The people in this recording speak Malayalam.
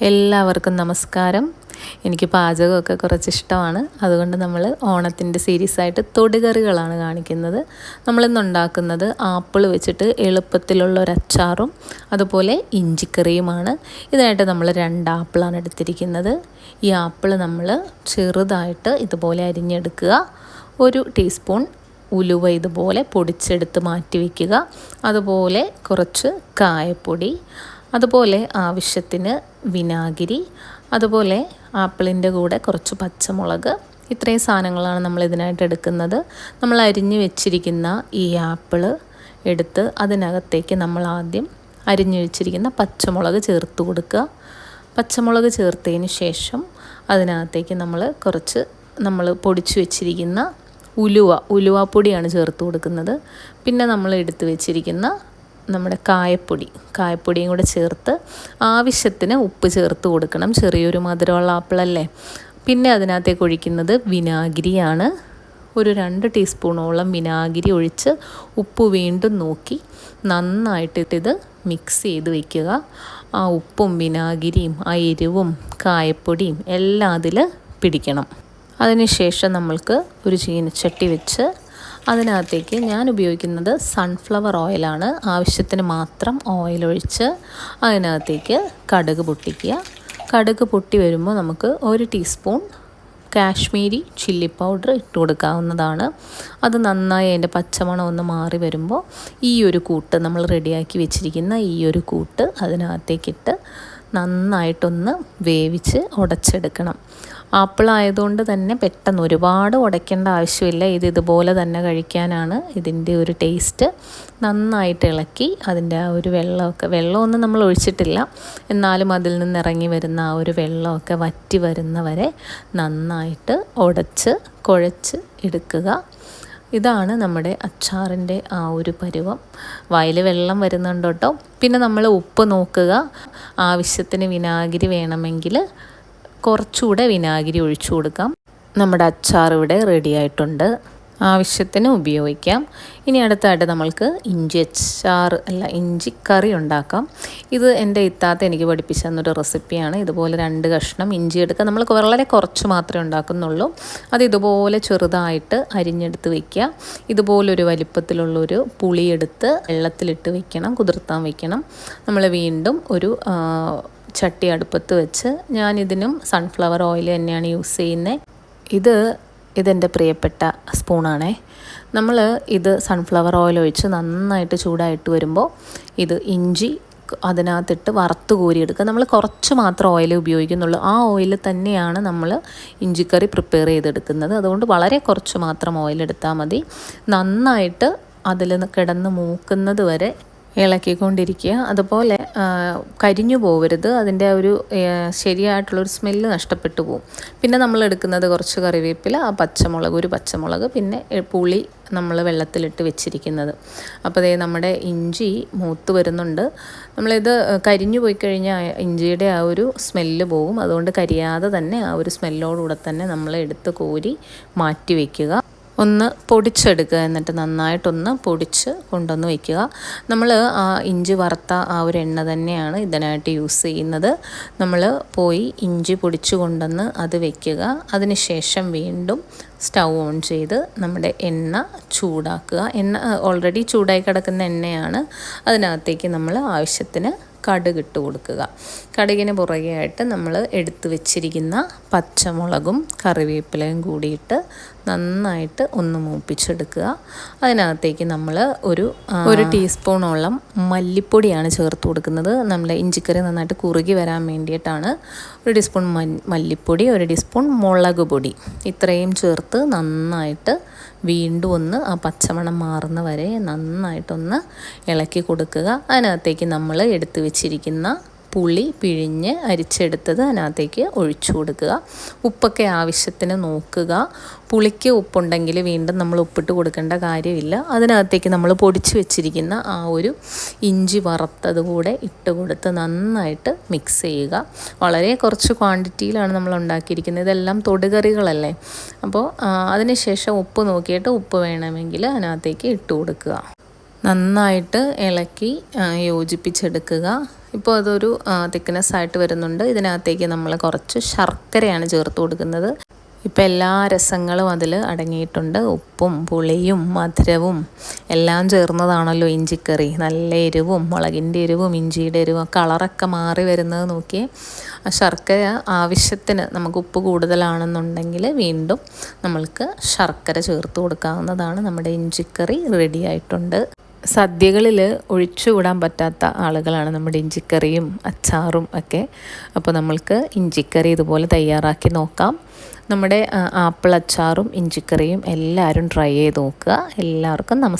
എല്ലാവർക്കും നമസ്കാരം. എനിക്ക് പാചകമൊക്കെ കുറച്ച് ഇഷ്ടമാണ്. അതുകൊണ്ട് നമ്മൾ ഓണത്തിന്റെ സീരീസായിട്ട് തൊടുകറികളാണ് കാണിക്കുന്നത്. നമ്മളിന്ന് ഉണ്ടാക്കുന്നത് ആപ്പിൾ വെച്ചിട്ട് എളുപ്പത്തിലുള്ള ഒരു അച്ചാറും അതുപോലെ ഇഞ്ചിക്കറിയുമാണ്. ഇതിനായിട്ട് നമ്മൾ രണ്ട് ആപ്പിളാണ് എടുത്തിരിക്കുന്നത്. ഈ ആപ്പിൾ നമ്മൾ ചെറുതായിട്ട് ഇതുപോലെ അരിഞ്ഞെടുക്കുക. ഒരു ടീസ്പൂൺ ഉലുവ ഇതുപോലെ പൊടിച്ചെടുത്ത് മാറ്റി വയ്ക്കുക അതുപോലെ കുറച്ച് കായപ്പൊടി അതുപോലെ ആവശ്യത്തിന് വിനാഗിരി അതുപോലെ ആപ്പിളിന്റെ കൂടെ കുറച്ച് പച്ചമുളക്. ഇത്രയും സാധനങ്ങളാണ് നമ്മൾ ഇതിനായിട്ട് എടുക്കുന്നത്. നമ്മൾ അരിഞ്ഞ് വെച്ചിരിക്കുന്ന ഈ ആപ്പിൾ എടുത്ത് അതിനകത്തേക്ക് നമ്മൾ ആദ്യം അരിഞ്ഞു വെച്ചിരിക്കുന്ന പച്ചമുളക് ചേർത്ത് കൊടുക്കുക. പച്ചമുളക് ചേർത്തതിന് ശേഷം അതിനകത്തേക്ക് നമ്മൾ കുറച്ച് നമ്മൾ പൊടിച്ചു വെച്ചിരിക്കുന്ന ഉലുവ ഉലുവാപ്പൊടിയാണ് ചേർത്ത് കൊടുക്കുന്നത്. പിന്നെ നമ്മൾ എടുത്ത് വെച്ചിരിക്കുന്ന നമ്മുടെ കായപ്പൊടി. കായപ്പൊടിയും കൂടെ ചേർത്ത് ആവശ്യത്തിന് ഉപ്പ് ചേർത്ത് കൊടുക്കണം. ചെറിയൊരു മധുരമുള്ള ആപ്പിളല്ലേ? പിന്നെ അതിനകത്തേക്ക് ഒഴിക്കുന്നത് വിനാഗിരിയാണ്. ഒരു രണ്ട് ടീസ്പൂണോളം വിനാഗിരി ഒഴിച്ച് ഉപ്പ് വീണ്ടും നോക്കി നന്നായിട്ട് ഇത് മിക്സ് ചെയ്ത് വയ്ക്കുക ആ ഉപ്പും വിനാഗിരിയും ആ എരിവും കായപ്പൊടിയും എല്ലാം അതിൽ പിടിക്കണം. അതിനുശേഷം നമ്മൾക്ക് ഒരു ചീനച്ചട്ടി വെച്ച് അതിനകത്തേക്ക് ഞാൻ ഉപയോഗിക്കുന്നത് സൺഫ്ലവർ ഓയിലാണ് ആവശ്യത്തിന് മാത്രം ഓയിൽ ഒഴിച്ച് അതിനകത്തേക്ക് കടുക് പൊട്ടിക്കുക. കടുക് പൊട്ടി വരുമ്പോൾ നമുക്ക് ഒരു ടീസ്പൂൺ കാശ്മീരി ചില്ലി പൗഡർ ഇട്ട് കൊടുക്കാവുന്നതാണ്. അത് നന്നായി അതിന്റെ പച്ചമണം ഒന്ന് മാറി വരുമ്പോൾ ഈ ഒരു കൂട്ട് നമ്മൾ റെഡിയാക്കി വെച്ചിരിക്കുന്ന ഈ ഒരു കൂട്ട് അതിനകത്തേക്കിട്ട് നന്നായിട്ടൊന്ന് വേവിച്ച് ഉടച്ചെടുക്കണം. ആപ്പിൾ ആയതുകൊണ്ട് തന്നെ പെട്ടെന്ന് ഒരുപാട് ഉടയ്ക്കേണ്ട ആവശ്യമില്ല. ഇത് ഇതുപോലെ തന്നെ കഴിക്കാനാണ് ഇതിന്റെ ഒരു ടേസ്റ്റ്. നന്നായിട്ട് ഇളക്കി അതിന്റെ ആ ഒരു വെള്ളമൊക്കെ വെള്ളമൊന്നും നമ്മൾ ഒഴിച്ചിട്ടില്ല. എന്നാലും അതിൽ നിന്ന് ഇറങ്ങി വരുന്ന ആ ഒരു വെള്ളമൊക്കെ വറ്റി വരുന്നവരെ നന്നായിട്ട് ഉടച്ച് കുഴച്ച് എടുക്കുക. ഇതാണ് നമ്മുടെ അച്ചാറിന്റെ ആ ഒരു പരുവം. വായിൽ വെള്ളം വരുന്നുണ്ട് കേട്ടോ. പിന്നെ നമ്മൾ ഉപ്പ് നോക്കുക. ആവശ്യത്തിന് വിനാഗിരി വേണമെങ്കിൽ കുറച്ചുകൂടെ വിനാഗിരി ഒഴിച്ചു കൊടുക്കാം. നമ്മുടെ അച്ചാർ ഇവിടെ റെഡി ആയിട്ടുണ്ട്. ആവശ്യത്തിന് ഉപയോഗിക്കാം. ഇനി അടുത്തായിട്ട് നമ്മൾക്ക് ഇഞ്ചി അച്ചാർ അല്ല ഇഞ്ചി കറി ഉണ്ടാക്കാം. ഇത് എന്റെ ഇത്താത്ത എനിക്ക് പഠിപ്പിച്ച തന്നൊരു റെസിപ്പിയാണ്. ഇതുപോലെ രണ്ട് കഷ്ണം ഇഞ്ചി എടുക്കുക നമ്മൾ വളരെ കുറച്ച് മാത്രമേ ഉണ്ടാക്കുന്നുള്ളൂ. അത് ഇതുപോലെ ചെറുതായിട്ട് അരിഞ്ഞെടുത്ത് വയ്ക്കുക ഇതുപോലൊരു വലിപ്പത്തിലുള്ളൊരു പുളിയെടുത്ത് വെള്ളത്തിലിട്ട് വയ്ക്കണം കുതിർത്താൻ വയ്ക്കണം നമ്മൾ വീണ്ടും ഒരു ചട്ടി അടുപ്പത്ത് വെച്ച് ഞാനിതിനും സൺഫ്ലവർ ഓയിൽ തന്നെയാണ് യൂസ് ചെയ്യുന്നത് ഇത് ഇതെന്റെ പ്രിയപ്പെട്ട സ്പൂണാണേ. നമ്മൾ ഇത് സൺഫ്ലവർ ഓയിൽ ഒഴിച്ച് നന്നായിട്ട് ചൂടായിട്ട് വരുമ്പോൾ ഇത് ഇഞ്ചി അതിനകത്തിട്ട് വറുത്ത് കോരിയെടുക്കുക. നമ്മൾ കുറച്ച് മാത്രം ഓയിൽ ഉപയോഗിക്കുന്നുള്ളൂ. ആ ഓയിൽ തന്നെയാണ് നമ്മൾ ഇഞ്ചിക്കറി പ്രിപ്പയർ ചെയ്തെടുക്കുന്നത്. അതുകൊണ്ട് വളരെ കുറച്ച് മാത്രം ഓയിൽ എടുത്താൽ മതി. നന്നായിട്ട് അതിൽ കിടന്ന് മൂക്കുന്നത് വരെ ഇളക്കിക്കൊണ്ടിരിക്കുക. അതുപോലെ കരിഞ്ഞു പോകരുത് അതിന്റെ ഒരു ശരിയായിട്ടുള്ളൊരു സ്മെല്ല് നഷ്ടപ്പെട്ടു പോകും പിന്നെ നമ്മൾ എടുക്കുന്നത് കുറച്ച് കറിവേപ്പില ആ പച്ചമുളക് ഒരു പച്ചമുളക് പിന്നെ പുളി നമ്മൾ വെള്ളത്തിലിട്ട് വെച്ചിരിക്കുന്നത്. അപ്പോൾ അതേ നമ്മുടെ ഇഞ്ചി മൂത്ത് വരുന്നുണ്ട്. നമ്മളിത് കരിഞ്ഞു പോയി കഴിഞ്ഞാൽ ഇഞ്ചിയുടെ ആ ഒരു സ്മെല്ല് പോകും. അതുകൊണ്ട് കരിയാതെ തന്നെ ആ ഒരു സ്മെല്ലോടുകൂടെ തന്നെ നമ്മൾ എടുത്ത് കോരി മാറ്റി വയ്ക്കുക ഒന്ന് പൊടിച്ചെടുക്കുക. എന്നിട്ട് നന്നായിട്ടൊന്ന് പൊടിച്ച് കൊണ്ടുവന്ന് വയ്ക്കുക. നമ്മൾ ആ ഇഞ്ചി വറുത്ത ആ ഒരു എണ്ണ തന്നെയാണ് ഇതിനായിട്ട് യൂസ് ചെയ്യുന്നത്. നമ്മൾ പോയി ഇഞ്ചി പൊടിച്ച് കൊണ്ടുവന്ന് അത് വയ്ക്കുക. അതിനുശേഷം വീണ്ടും സ്റ്റൗ ഓൺ ചെയ്ത് നമ്മുടെ എണ്ണ ചൂടാക്കുക. എണ്ണ ഓൾറെഡി ചൂടായി കിടക്കുന്ന എണ്ണയാണ്. അതിനകത്തേക്ക് നമ്മൾ ആവശ്യത്തിന് കടുക് ഇട്ട് കൊടുക്കുക. കടുകിന് പുറകെയായിട്ട് നമ്മൾ എടുത്തു വെച്ചിരിക്കുന്ന പച്ചമുളകും കറിവേപ്പിലയും കൂടിയിട്ട് നന്നായിട്ട് ഒന്ന് മൂപ്പിച്ചെടുക്കുക. അതിനകത്തേക്ക് നമ്മൾ ഒരു ഒരു ടീസ്പൂണോളം മല്ലിപ്പൊടിയാണ് ചേർത്ത് കൊടുക്കുന്നത്. നമ്മുടെ ഇഞ്ചിക്കറി നന്നായിട്ട് കുറുകി വരാൻ വേണ്ടിയിട്ടാണ് ഒരു ടീസ്പൂൺ മല്ലിപ്പൊടി ഒരു ടീസ്പൂൺ മുളക് പൊടി. ഇത്രയും ചേർത്ത് നന്നായിട്ട് വീണ്ടും ഒന്ന് ആ പച്ചമണം മാറുന്ന വരെ നന്നായിട്ടൊന്ന് ഇളക്കി കൊടുക്കുക. അതിനകത്തേക്ക് നമ്മൾ എടുത്തു വെച്ചിരിക്കുന്ന പുളി പിഴിഞ്ഞ് അരിച്ചെടുത്തത് അതിനകത്തേക്ക് ഒഴിച്ചു കൊടുക്കുക. ഉപ്പൊക്കെ ആവശ്യത്തിന് നോക്കുക. പുളിക്ക് ഉപ്പുണ്ടെങ്കിൽ വീണ്ടും നമ്മൾ ഉപ്പിട്ട് കൊടുക്കേണ്ട കാര്യമില്ല. അതിനകത്തേക്ക് നമ്മൾ പൊടിച്ച് വെച്ചിരിക്കുന്ന ആ ഒരു ഇഞ്ചി വറുത്തത് കൂടെ ഇട്ട് കൊടുത്ത് നന്നായിട്ട് മിക്സ് ചെയ്യുക. വളരെ കുറച്ച് ക്വാണ്ടിറ്റിയിലാണ് നമ്മൾ ഉണ്ടാക്കിയിരിക്കുന്നത്. ഇതെല്ലാം തൊടുകറികളല്ലേ? അപ്പോൾ അതിനുശേഷം ഉപ്പ് നോക്കിയിട്ട് ഉപ്പ് വേണമെങ്കിൽ അതിനകത്തേക്ക് ഇട്ട് കൊടുക്കുക. നന്നായിട്ട് ഇളക്കി യോജിപ്പിച്ചെടുക്കുക. ഇപ്പോൾ അതൊരു തിക്നെസ് ആയിട്ട് വരുന്നുണ്ട്. ഇതിനകത്തേക്ക് നമ്മൾ കുറച്ച് ശർക്കരയാണ് ചേർത്ത് കൊടുക്കുന്നത്. ഇപ്പം എല്ലാ രസങ്ങളും അതിൽ അടങ്ങിയിട്ടുണ്ട്. ഉപ്പും പുളിയും മധുരവും എല്ലാം ചേർന്നതാണല്ലോ ഇഞ്ചിക്കറി. നല്ല എരിവും മുളകിന്റെ എരിവും ഇഞ്ചിയുടെ എരിവും കളറൊക്കെ മാറി വരുന്നത് നോക്കി ശർക്കര ആവശ്യത്തിന് നമുക്ക് ഉപ്പ് കൂടുതലാണെന്നുണ്ടെങ്കിൽ വീണ്ടും നമ്മൾക്ക് ശർക്കര ചേർത്ത് കൊടുക്കാവുന്നതാണ് നമ്മുടെ ഇഞ്ചിക്കറി റെഡി ആയിട്ടുണ്ട്. സദ്യകളിൽ ഒഴിച്ചുകൂടാൻ പറ്റാത്ത ആളുകളാണ് നമ്മുടെ ഇഞ്ചിക്കറിയും അച്ചാറും ഒക്കെ. അപ്പോൾ നമ്മൾക്ക് ഇഞ്ചിക്കറി ഇതുപോലെ തയ്യാറാക്കി നോക്കാം. നമ്മുടെ ആപ്പിൾ അച്ചാറും ഇഞ്ചിക്കറിയും എല്ലാവരും ട്രൈ ചെയ്ത് നോക്കുക. എല്ലാവർക്കും നമസ്കാരം